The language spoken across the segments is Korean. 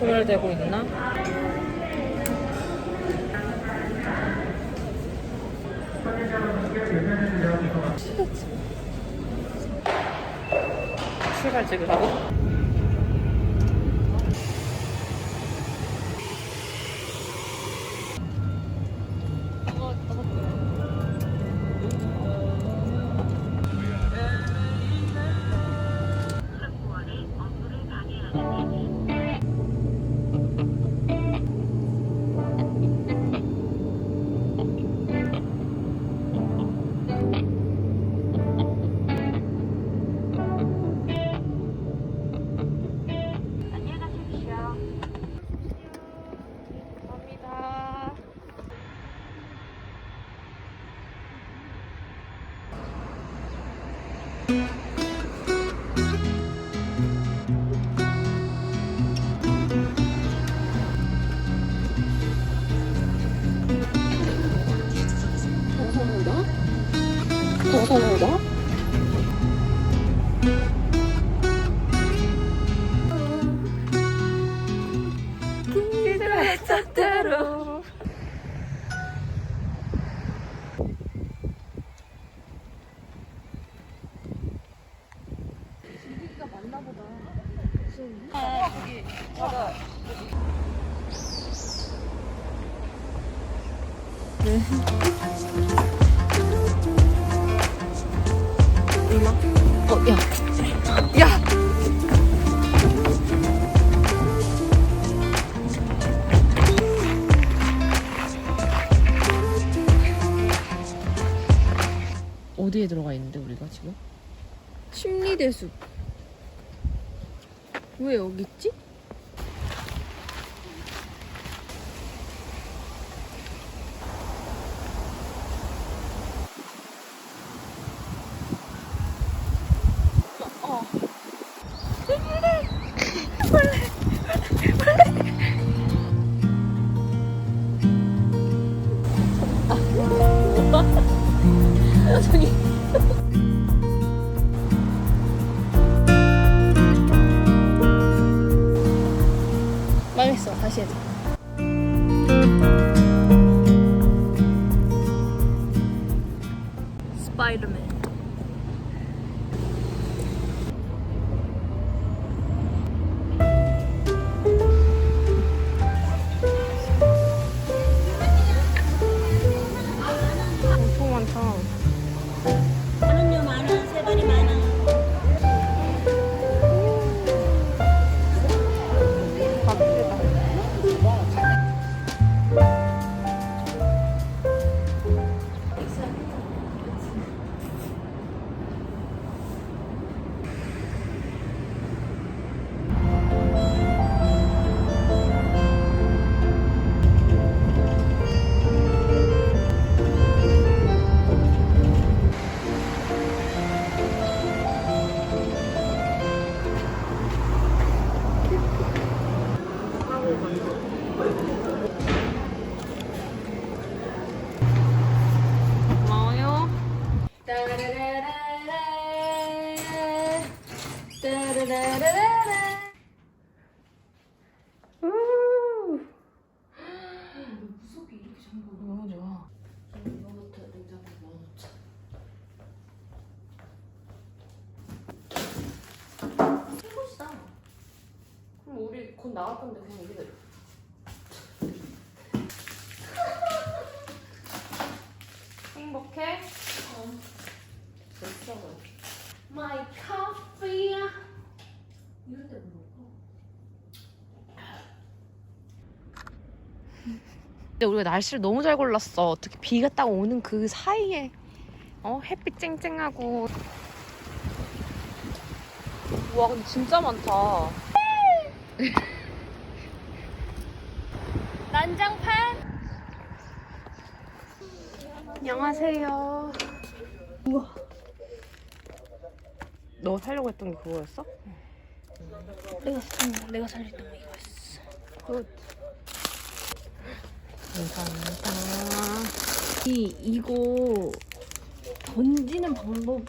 대고 있나? 출발 찍으라고? 잣대로 어디에 들어가 있는데 우리가 지금? 심리대숲. 왜 여기 있지? 망했어. 다시 해줘. 곧 나갈 건데 그냥 여기다 행복해? 어. 됐어. My coffee. 이럴 때 물어봐. 근데 우리가 날씨를 너무 잘 골랐어. 어떻게 비가 딱 오는 그 사이에 어 햇빛 쨍쨍하고. 와 근데 진짜 많다. 난장판? 안녕하세요. 우와. 너 살려고 했던 게 그거였어? 내가 응, 내가 살렸던 거 이거였어. 굿. 감사합니다. 이 이거 던지는 방법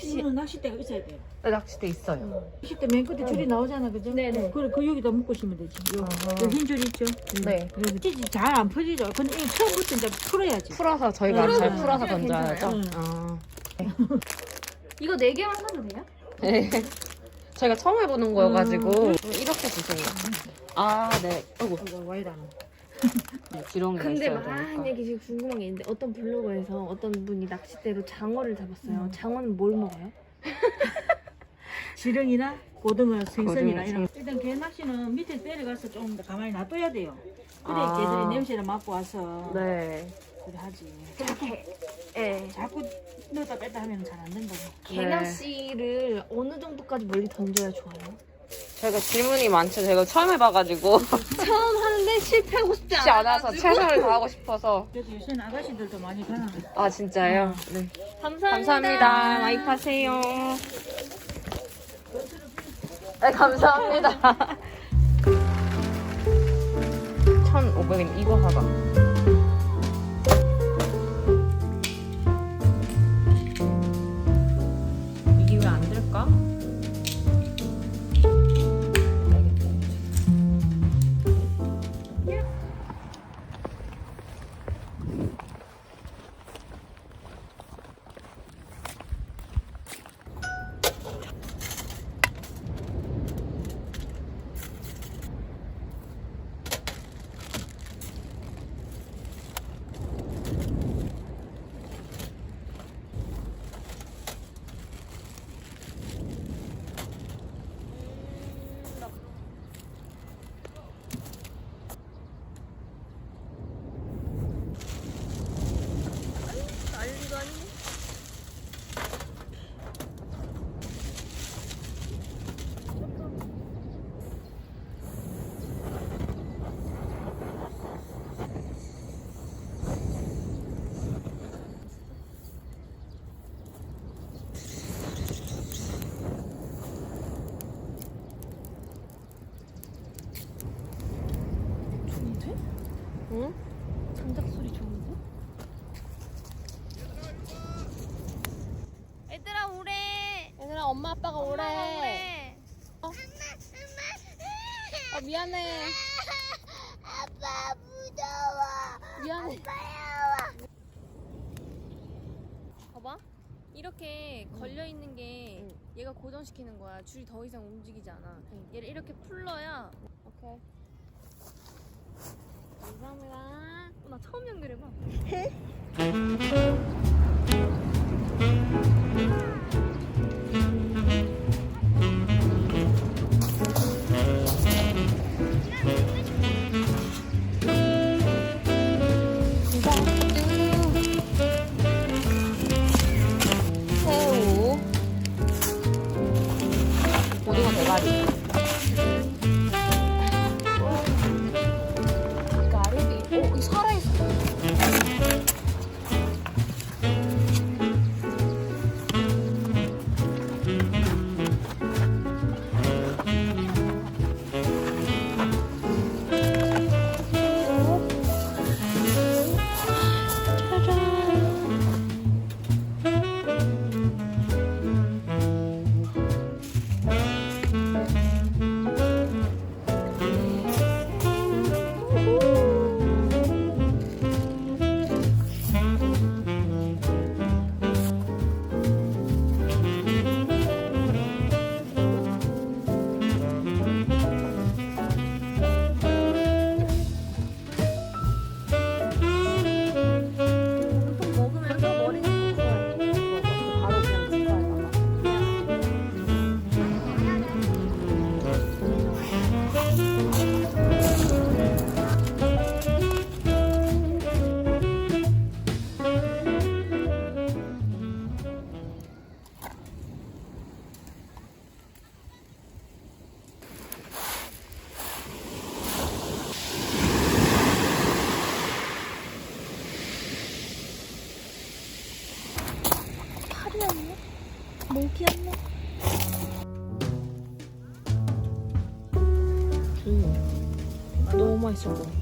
낚시 이거는 낚싯대가 있어야 돼요. 네, 낚싯대 있어요. 낚싯대 맨 끝에 줄이 나오잖아, 그죠? 네네. 그래, 그 여기다 묶으시면 되지. 요, 아하. 요흰 줄 있죠? 네. 찌지 잘 안 퍼지죠. 근데 이 처음부터 이제 풀어야지. 풀어서 저희가 응. 잘 풀어서 응. 던져야죠. 괜찮아요. 아. 이거 네 개만 사도 돼요? 네. 저희가 처음 해보는 거여가지고 이렇게 주세요. 아, 네. 어이구, 이거 와이라노. 네, 지렁이가 근데 있어야 되니까. 만약에 지금 궁금한 게 있는데 어떤 블로그에서 어떤 분이 낚싯대로 장어를 잡았어요. 장어는 뭘 먹어요? 지렁이나 고등어, 생선이나 고등어, 이런. 일단 개 낚시는 밑에 내려가서 조금 더 가만히 놔둬야 돼요. 그래 아. 개들이 냄새를 맡고 와서 네. 그래 하지. 개, 예. 자꾸 넣었다 뺐다 하면 잘 안 된다고. 개 낚시를 어느 정도까지 멀리 던져야 좋아요? 저희가 질문이 많죠. 제가 처음 해봐가지고 처음 하는데 실패하고 싶지 쉽지 않아서 최선을 다하고 싶어서. 그래서 요새는 아가씨들도 많이 가나. 아, 진짜요? 네. 감사합니다. 감사합니다. 많이 파세요. 네, 감사합니다. 1,500엔 이거 사자. 응? 장작 소리 좋은데? 얘들아 오래. 얘들아 엄마 아빠가 오래. 어? 아 미안해. 아빠 무서워. 미안해. 무서워. 봐봐. 이렇게 걸려 있는 게 얘가 고정시키는 거야. 줄이 더 이상 움직이지 않아. 얘를 이렇게 풀러야. 오케이. 감사합니다. 어, 나 처음 연결해봐. 너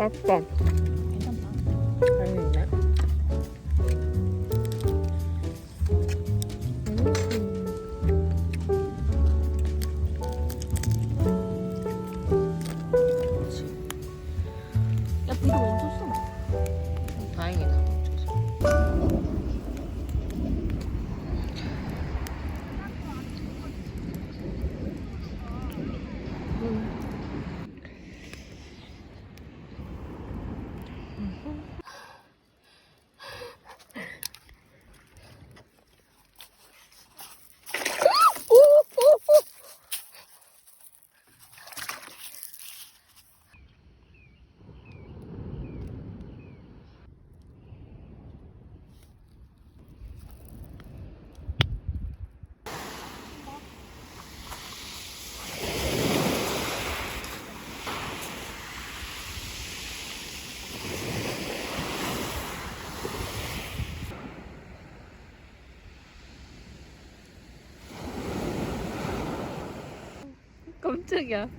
F1 这个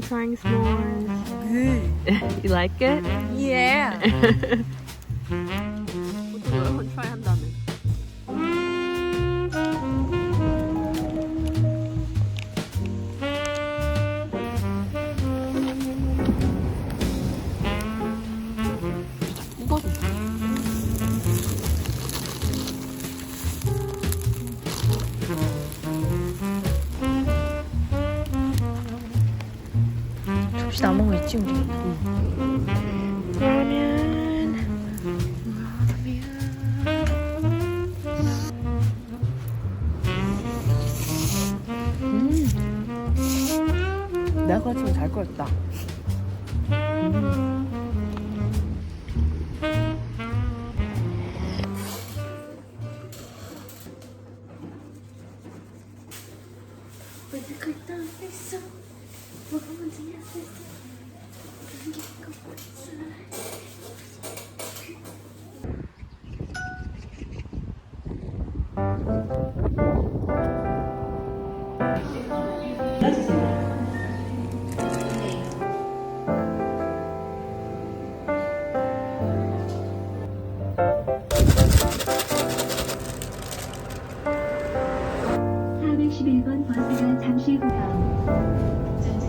time trying s'mores. Good. you like it? yeah 남은 거 있지 우리? 그러면 음. 내가 그랬으면 잘 거였다. 음. 버스가 잠시 후 전차입니다.